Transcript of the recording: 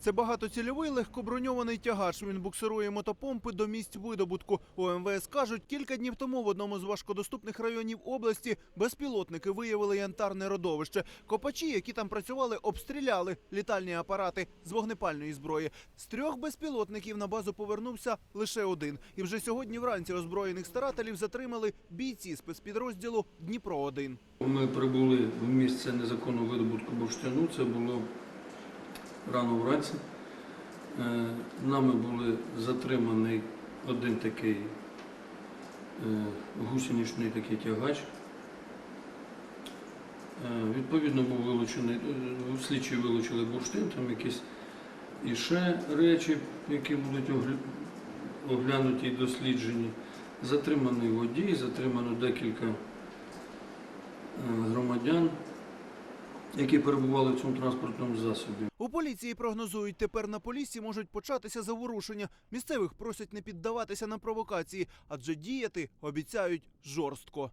Це багатоцільовий легкоброньований тягач. Він буксирує мотопомпи до місць видобутку. У МВС кажуть, кілька днів тому в одному з важкодоступних районів області безпілотники виявили янтарне родовище. Копачі, які там працювали, обстріляли літальні апарати з вогнепальної зброї. З трьох безпілотників на базу повернувся лише один. І вже сьогодні вранці озброєних старателів затримали бійці спецпідрозділу Дніпро 1 Ми прибули в місце незаконного видобутку бурштину. Це було рано вранці. Е, Нами були затриманий один такий е, гусеничний такий тягач. Е, Відповідно, був вилучений, слідчі вилучили бурштин, там якісь і ще речі, які будуть оглянуті і досліджені. Затриманий водій, затримано декілька громадян, які перебували в цьому транспортному засобі. У поліції прогнозують, тепер на полісі можуть початися заворушення. Місцевих просять не піддаватися на провокації, адже діяти обіцяють жорстко.